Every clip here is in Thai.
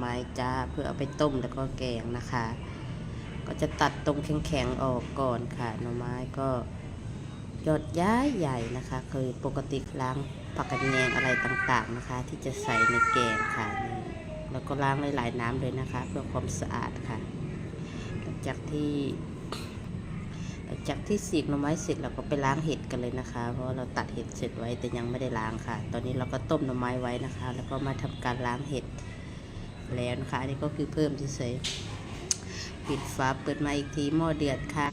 ไม้จ้าเพื่อเอาไปต้มแล้วก็แกงนะคะ ก็จะตัดตรงแข็งๆออกก่อนค่ะ หน่อไม้ก็ยอดย้ายใหญ่นะคะ คือปกติล้างผักกระแยงอะไรต่างๆนะคะ ที่จะใส่ในแกงค่ะ แล้วก็ล้างหลายๆน้ำเลยนะคะ เพื่อความสะอาดค่ะ หลังจากที่หลังจากที่สีกหน่อไม้เสร็จเราก็ไปล้างเห็ดกันเลยนะคะ เพราะเราตัดเห็ดเสร็จไว้แต่ยังไม่ได้ล้างค่ะ ตอนนี้เราก็ต้มหน่อไม้ไว้นะคะ แล้วก็มาทำการล้างเห็ด แล้วนะคะอันนี้ก็คือเพิ่มเฉยๆปิดฝาเปิดมาอีกทีหม้อเดือดค่ะ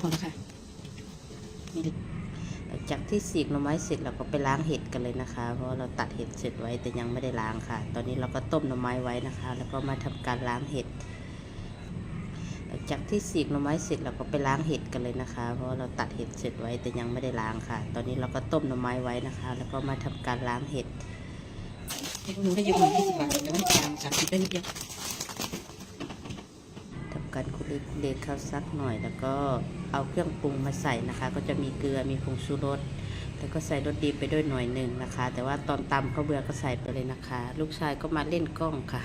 พอแล้วค่ะหลังจากที่สีกหน่อไม้เสร็จเราก็ไปล้างเห็ดกันเลยนะคะ เพราะเราตัดเห็ดเสร็จไว้แต่ยังไม่ได้ล้างค่ะ ตอนนี้เราก็ต้มหน่อไม้ไว้นะคะ แล้วก็มาทำการล้างเห็ด จากที่สีกหน่อไม้เสร็จเราก็ไปล้างเห็ดกันเลยนะคะ เพราะว่าเราตัดเห็ดเสร็จไว้แต่ยังไม่ได้ล้างค่ะ ตอนนี้เราก็ต้มหน่อไม้ไว้นะคะ แล้วก็มาทำการล้างเห็ดให้หนูได้ยืมเงินยี่สิบบาทแต่ว่าจางสามสิบได้นิดเดียวทำการคลุกเล็กข้าวซักหน่อย แล้วก็เอาเครื่องปรุงมาใส่นะคะ ก็จะมีเกลือมีผงชูรสแล้วก็ใส่รสดีไปด้วยหน่อยหนึ่งนะคะ แต่ว่าตอนตำข้าวเบื่อก็ใส่ไปเลยนะคะ ลูกชายก็มาเล่นกล้องค่ะ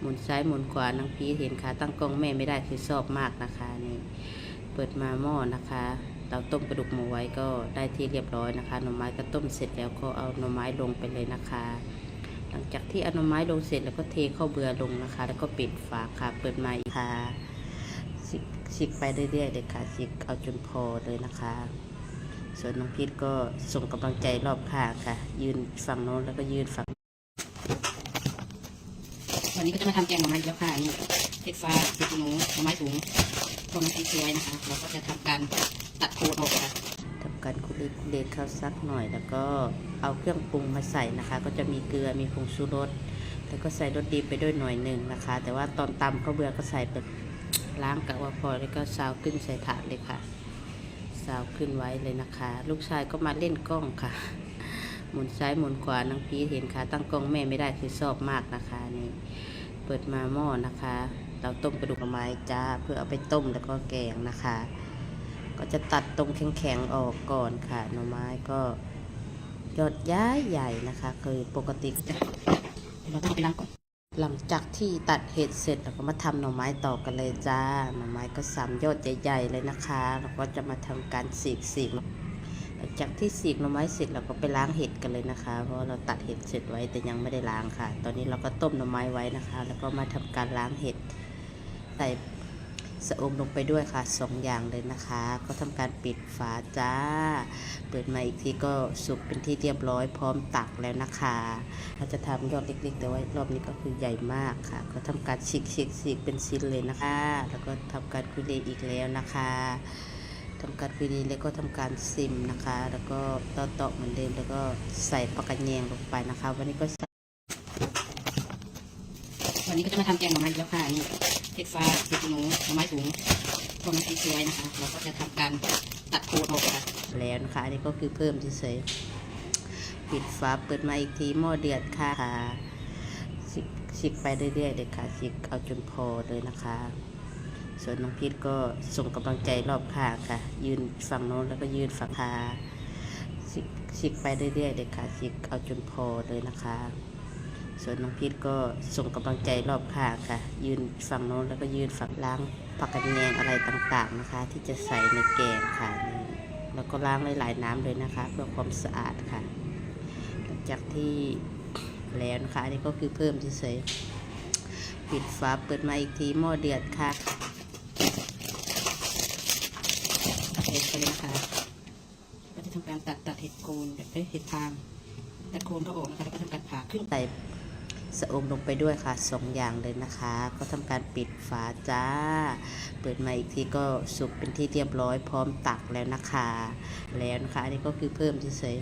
หมุนซ้ายหมุนขวานางพีชเห็นค่ะตั้งกล้องแม่ไม่ได้คือชอบมากนะคะนี่เปิดมาหม้อนะคะเราต้มกระดูกหมูไว้ก็ได้ที่เรียบร้อยนะคะหน่อไม้ก็ต้มเสร็จแล้วก็เอาหน่อไม้ลงไปเลยนะคะ หลังจากที่เอาหน่อไม้ลงเสร็จแล้วก็เทข้าวเบื่อลงนะคะ แล้วก็ปิดฝาค่ะเปิดมาค่ะสิกสิกไปเรื่อยๆเลยค่ะสิกเอาจนพอเลยนะคะ ส่วนน้องพีทก็ส่งกำลังใจรอบข้างค่ะ ยืนฝั่งโน้นแล้วก็ยืนฝั่ง วันนี้ก็จะมาทำแกงหน่อไม้แล้วค่ะนี่เห็ดฟ้าเห็ดหนูหน่อไม้ถุงพวกน้ำพริกไว้นะคะ เราก็จะทำการตัดโคนออกค่ะทำการคลุกเล็กข้าซักหน่อย แล้วก็เอาเครื่องปรุงมาใส่นะคะ ก็จะมีเกลือมีผงชูรสแล้วก็ใส่รสดีไปด้วยหน่อยหนึ่งนะคะ แต่ว่าตอนตำข้าวเบื่อก็ใส่ไปล้างกะว่าพอแล้วก็ซาวขึ้นใส่ถาดเลยค่ะซาวขึ้นไว้เลยนะคะ ลูกชายก็มาเล่นกล้องค่ะ หมุนซ้ายหมุนขวานางพีชเห็นค่ะ ตั้งกล้องแม่ไม่ได้คือชอบมากนะคะนี่ ปิดมาหม้อนะคะ เราต้มกระดูกหน่อไม้จ้าเพื่อเอาไปต้มแล้วก็แกงนะคะ ก็จะตัดตรงแข็งๆออกก่อนค่ะหน่อไม้ก็ยอดย้ายใหญ่นะคะ คือปกติจะเดี๋ยวเราต้องเอาไปล้างก่อนหลังจากที่ตัดเห็ดเสร็จเราก็มาทำหน่อไม้ต่อกันเลยจ้าหน่อไม้ก็สามยอดใหญ่ๆเลยนะคะ เราก็จะมาทำการสีกสีกหลัง จากที่สีกหน่อไม้เสร็จเราก็ไปล้างเห็ดกันเลยนะคะ เพราะเราตัดเห็ดเสร็จไว้แต่ยังไม่ได้ล้างค่ะ ตอนนี้เราก็ต้มหน่อไม้ไว้นะคะ แล้วก็มาทำการล้างเห็ดใส่สะอมลงไปด้วยค่ะสองอย่างเลยนะคะ ก็ทำการปิดฝาจ้า เปิดมาอีกทีก็สุกเป็นที่เรียบร้อยพร้อมตักแล้วนะคะเราจะทำยอดเล็กๆ แต่ว่ารอบนี้ก็คือใหญ่มากค่ะ ก็ทำการฉีกฉีกฉีกเป็นชิ้นเลยนะคะ แล้วก็ทำการคุยเลอีกแล้วนะคะ ทำการคุยเลแล้วก็ทำการซิมนะคะ แล้วก็ต่อต่อเหมือนเดิมแล้วก็ใส่ผักกระแยงลงไปนะคะ วันนี้ก็วันนี้ก็จะมาทำแกงหน่อไม้แล้วค่ะนี่เห็ดฟ้าเห็ดหนูหน่อไม้ถุงพวกน้ำพริกไว้นะคะ เราก็จะทำการตัดโคนออกค่ะแล้วนะคะอันนี้ก็คือเพิ่มเฉยปิดฝาเปิดมาอีกทีหม้อเดือดค่ะฉีกฉีกไปเรื่อยๆเลยค่ะฉีกเอาจนพอเลยนะคะ ส่วนน้องพีทก็ส่งกำลังใจรอบข้างค่ะ ยืนฝั่งโน้นแล้วก็ยืนฝั่งค่ะฉีกไปเรื่อยๆเลยค่ะฉีกเอาจนพอเลยนะคะ ส่วนน้องพีทก็ส่งกำลังใจรอบข้างค่ะ ยืนฝั่งโน้นแล้วก็ยืนฝั่งล้างผักกระแยงอะไรต่างๆนะคะ ที่จะใส่ในแกงค่ะแล้วก็ล้างหลายๆน้ำเลยนะคะ เพื่อความสะอาดค่ะ หลังจากที่แล้วนะคะนนี้ก็คือเพิ่มเฉยปิดฝาเปิดมาอีกทีหม้อเดือดค่ะ ตัด เห็ดไปเลยนะคะก็จะทำการตัดตัดเห็ดโคนแบบเอ้ยเห็ดฟางตัดโคนก็ออกนะคะแล้วก็ทำการผ่าครึ่งใส่สะอมลงไปด้วยค่ะสองอย่างเลยนะคะ ก็ทำการปิดฝาจ้า เปิดมาอีกทีก็สุกเป็นที่เรียบร้อยพร้อมตักแล้วนะคะ แล้วนะคะอันนี้ก็คือเพิ่มเฉย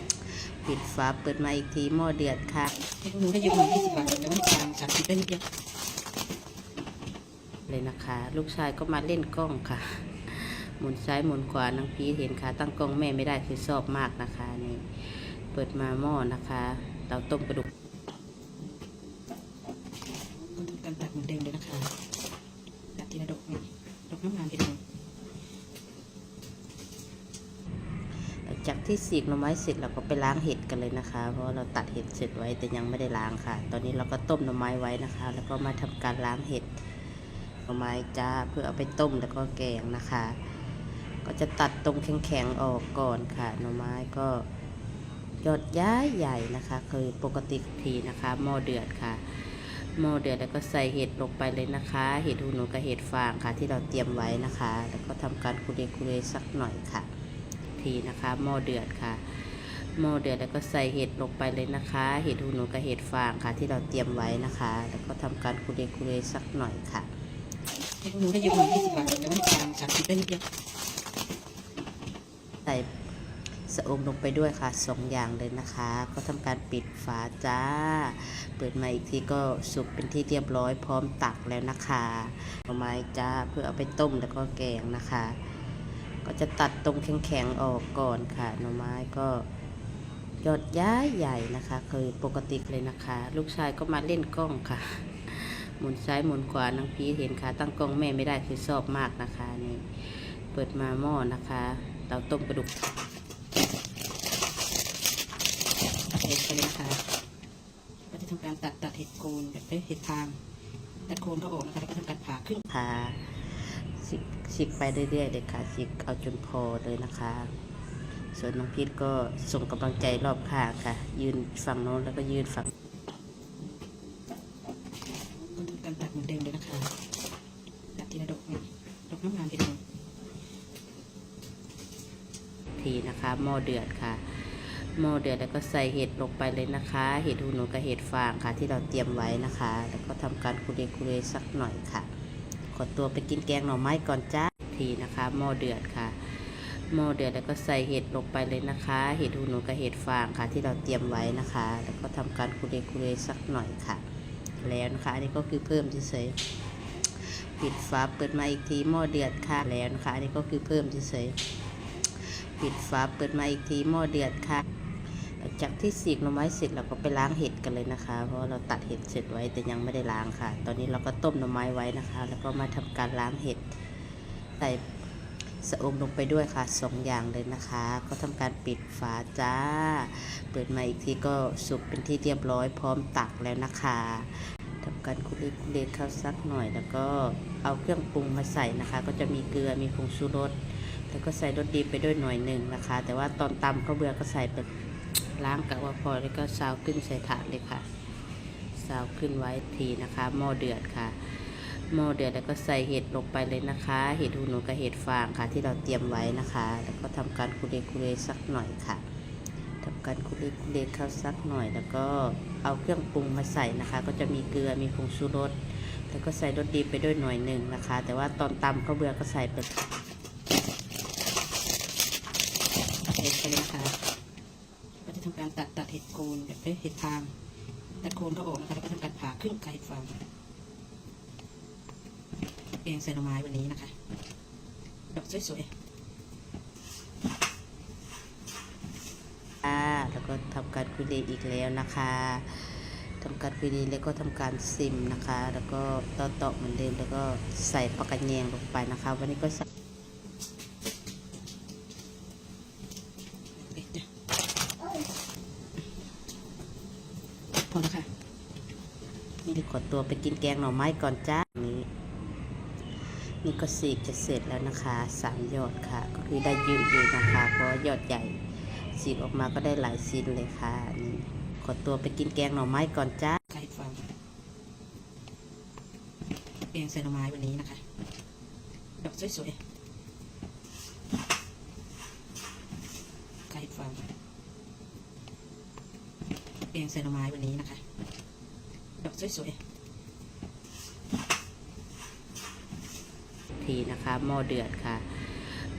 ๆปิดฝาเปิดมาอีกทีหม้อเดือดค่ะให้หนูได้ยืมเงินยี่สิบบาทแต่ว่าจางสามสิบได้นิดเดียวเลยนะคะ ลูกชายก็มาเล่นกล้องค่ะ หมุนซ้ายหมุนขวานางพีชเห็นค่ะตั้งกล้องแม่ไม่ได้คือชอบมากนะคะนี่เปิดมาหม้อนะคะเราต้มกระดูกก็ทำการตัดเหมือนเดิมเลยนะคะตัดทีละดอกนี่ดอกน้ำงานไปเลยจากที่สีกหน่อไม้เสร็จเราก็ไปล้างเห็ดกันเลยนะคะ เพราะว่าเราตัดเห็ดเสร็จไว้แต่ยังไม่ได้ล้างค่ะ ตอนนี้เราก็ต้มหน่อไม้ไว้นะคะ แล้วก็มาทำการล้างเห็ดหน่อไม้จ้าเพื่อเอาไปต้มแล้วก็แกงนะคะ ก็จะตัดตรงแข็งๆออกก่อนค่ะหน่อไม้ก็ยอดย้ายใหญ่นะคะคือปกติทีนะคะหม้อเดือดค่ะหม้อเดือดแล้วก็ใส่เห็ดลงไปเลยนะคะ เห็ดหูหนูกับเห็ดฟางค่ะ ที่เราเตรียมไว้นะคะ แล้วก็ทำการคุเรคุเรสักหน่อยค่ะ ทีนะคะหม้อเดือดค่ะหม้อเดือดแล้วก็ใส่เห็ดลงไปเลยนะคะ เห็ดหูหนูกับเห็ดฟางค่ะ ที่เราเตรียมไว้นะคะ แล้วก็ทำการคุเรคุเรสักหน่อยค่ะเห็ดหนูได้ยอะหน่อยยี่สิบบาทแต่ว่าทางสามสิบได้นิดเดียว ใส่สะอมลงไปด้วยค่ะสองอย่างเลยนะคะ ก็ทำการปิดฝาจ้า เปิดมาอีกทีก็สุกเป็นที่เรียบร้อยพร้อมตักแล้วนะคะหน่อไม้จ้าเพื่อเอาไปต้มแล้วก็แกงนะคะ ก็จะตัดตรงแข็งๆออกก่อนค่ะหน่อไม้ก็ยอดย้ายใหญ่นะคะคือปกติเลยนะคะ ลูกชายก็มาเล่นกล้องค่ะ หมุนซ้ายหมุนขวานางพีเห็นค่ะ ตั้งกล้องแม่ไม่ได้คือชอบมากนะคะนี่เปิดมาหม้อนะคะ เตาต้มกระดูกตัดเห็ดไปเลยนะคะก็จะทำการตัดตัดเห็ดโคนแบบเห็ดฟางตัดโคนเขาออกนะคะแล้วก็ทำการผ่าครึ่งค่ะฉีกฉีกไปเรื่อยๆเลยค่ะฉีกเอาจนพอเลยนะคะ ส่วนน้องพีทก็ส่งกำลังใจรอบข้างค่ะ ยืนฝั่งโน้นแล้วก็ยืนฝั่งก็ทำการตัดเหมือนเดิมเลยนะคะตัดทีละดอกเนี่ยดอกน้ำงามทีเดียว ที นะคะหม้อเดือดค่ะหม้อเดือดแล้วก็ใส่เห็ดลงไปเลยนะคะ เห็ดหูหนูกับเห็ดฟางค่ะ ที่เราเตรียมไว้นะคะ แล้วก็ทำการคุเรคุเรสักหน่อยค่ะ ขอตัวไปกินแกงหน่อไม้ก่อนจ้าทีนะคะหม้อเดือดค่ะหม้อเดือดแล้วก็ใส่เห็ดลงไปเลยนะคะ เห็ดหูหนูกับเห็ดฟางค่ะ ที่เราเตรียมไว้นะคะ แล้วก็ทำการคุเรคุเรสักหน่อยค่ะ แล้วนะคะอันนี้ก็คือเพิ่มเฉยปิดฝาเปิดมาอีกทีหม้อเดือดค่ะแล้วนะคะอันนี้ก็คือเพิ่มเฉย ปิดฝาเปิดมาอีกทีหม้อเดือดค่ะ หลังจากที่สีกหน่อไม้เสร็จเราก็ไปล้างเห็ดกันเลยนะคะ เพราะเราตัดเห็ดเสร็จไว้แต่ยังไม่ได้ล้างค่ะ ตอนนี้เราก็ต้มหน่อไม้ไว้นะคะ แล้วก็มาทำการล้างเห็ดใส่สะอมลงไปด้วยค่ะสองอย่างเลยนะคะ ก็ทำการปิดฝาจ้า เปิดมาอีกทีก็สุกเป็นที่เรียบร้อยพร้อมตักแล้วนะคะทำการคลุกคุเลเข้าสักหน่อย แล้วก็เอาเครื่องปรุงมาใส่นะคะ ก็จะมีเกลือมีผงชูรส แล้วก็ใส่รสดีไปด้วยหน่อยหนึ่งนะคะ แต่ว่าตอนตำข้าวเบื่อก็ใส่ไปล้างกะว่าพอแล้วก็ซาวขึ้นใส่ถาดเลยค่ะซาวขึ้นไว้ทีนะคะหม้อเดือดค่ะหม้อเดือดแล้วก็ใส่เห็ดลงไปเลยนะคะ เห็ดหูหนูกับเห็ดฟางค่ะ ที่เราเตรียมไว้นะคะ แล้วก็ทำการคุเรคุเรสักหน่อยค่ะทำการคลุกคุเลเข้าสักหน่อย แล้วก็เอาเครื่องปรุงมาใส่นะคะ ก็จะมีเกลือมีผงชูรสแล้วก็ใส่รสดีไปด้วยหน่อยหนึ่งนะคะ แต่ว่าตอนตำข้าวเบื่อก็ใส่ไป ตัดเห็ดไปเลยนะคะก็จะทำการตัดตัดเห็ดโคนแบบเห็ดฟางตัดโคนเขาออกนะคะแล้วก็ทำการผ่าครึ่งกับเห็ดฟางแกงใส่หน่อไม้วันนี้นะคะดอกสวยอ่าแล้วก็ทำการคุเลอีกแล้วนะคะทำการคุเลแล้วก็ทำการซิมนะคะ แล้วก็ต่อต่อเหมือนเดิมแล้วก็ใส่ปากระแยงลงไปนะคะ วันนี้ก็ใส่ ๆเอ๊ะจ้ะพอแล้วค่ะ นี่ขอ ตัวไปกินแกงหน่อไม้ก่อนจ้านี่นี่ก็สีกจะเสร็จแล้วนะคะสามยอดค่ะ ก็คือได้ยอะอยู่นะคะเพราะยอดใหญ่สีออกมาก็ได้หลายชิ้นเลยค่ะนี่ขอตัวไปกินแกงหน่อไม้ก่อนจ้าไก่ฟางแกงใส่หน่อไม้วันนี้นะคะดอกสวยๆไก่ฟางแกงใส่หน่อไม้วันนี้นะคะดอกสวย ทีนะคะหม้อเดือดค่ะ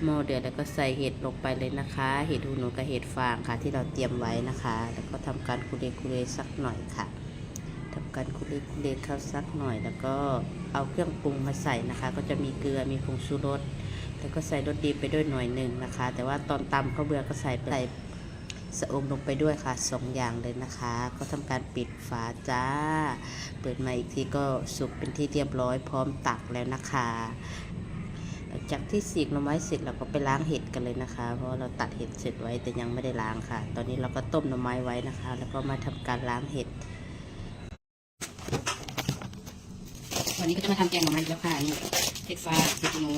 หม้อเดือดแล้วก็ใส่เห็ดลงไปเลยนะคะ เห็ดหูหนูกับเห็ดฟางค่ะ ที่เราเตรียมไว้นะคะ แล้วก็ทำการคุเรคุเรสักหน่อยค่ะทำการคุเรคุเรเข้าสักหน่อย แล้วก็เอาเครื่องปรุงมาใส่นะคะ ก็จะมีเกลือมีผงชูรสแล้วก็ใส่รสดีไปด้วยหน่อยหนึ่งนะคะ แต่ว่าตอนตำข้าวเบื่อก็ใส่ไปใส่สะอมลงไปด้วยค่ะสองอย่างเลยนะคะ ก็ทำการปิดฝาจ้า เปิดมาอีกทีก็สุกเป็นที่เรียบร้อยพร้อมตักแล้วนะคะ หลังจากที่สีกหน่อไม้เสร็จเราก็ไปล้างเห็ดกันเลยนะคะ เพราะเราตัดเห็ดเสร็จไว้แต่ยังไม่ได้ล้างค่ะ ตอนนี้เราก็ต้มหน่อไม้ไว้นะคะ แล้วก็มาทำการล้างเห็ดวันนี้ก็จะมาทำแกงหน่อไม้แล้วค่ะนี่เห็ดฟางเห็ดหนู